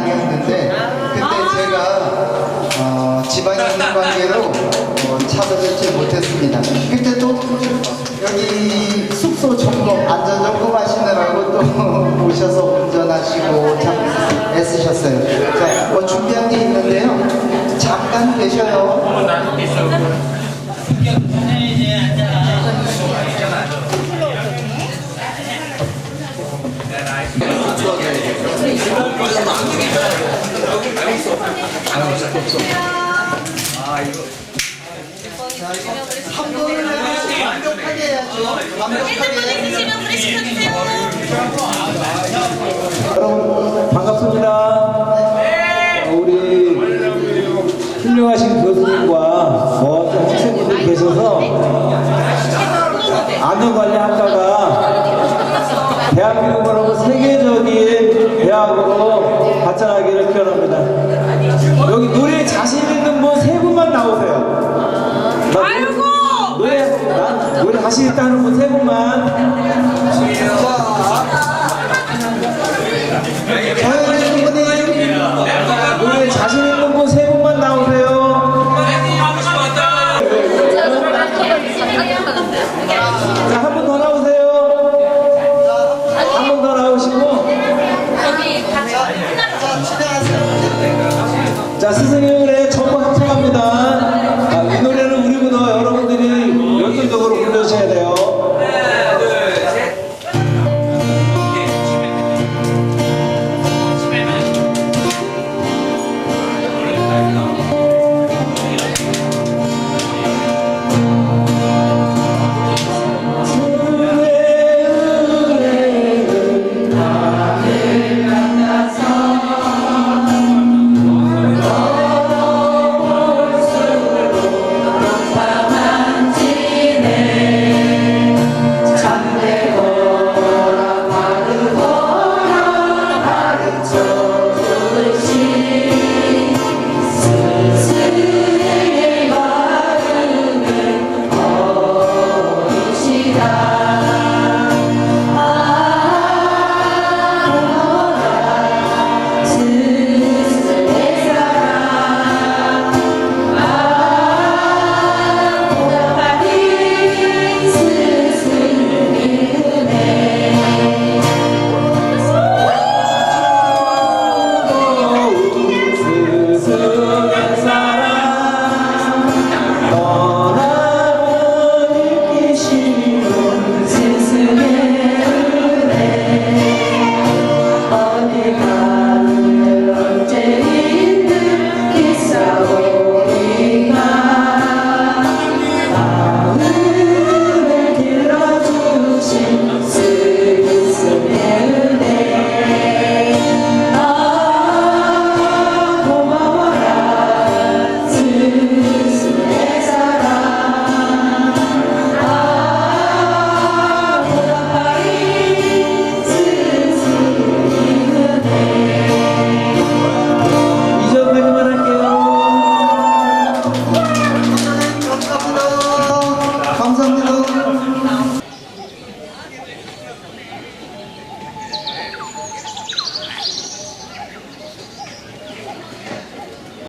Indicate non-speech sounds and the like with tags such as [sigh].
아니었는데 근데 제가 어, 집안이 있는 관계로 어, 찾아뵙지 못했습니다. 그때 또 여기 숙소 점검, 안전 점검 하시느라고 또 [laughs] 오셔서 운전하시고 참 애쓰셨어요. 자, 뭐 준비한 게 있는데요. 잠깐 계셔요. 반갑습니다. 어, 우리 훌륭하신 교수님과 멋진 학생분들 계셔서 안전관리학과가 세계적인 대학으로 발전하기를 기원합니다. 여기 노래 자신 있는 분 세 분만 나오세요. 나 노래- 아이고! 노래 나 노래 자신 있다는 분 세 분만. 자, 스승님을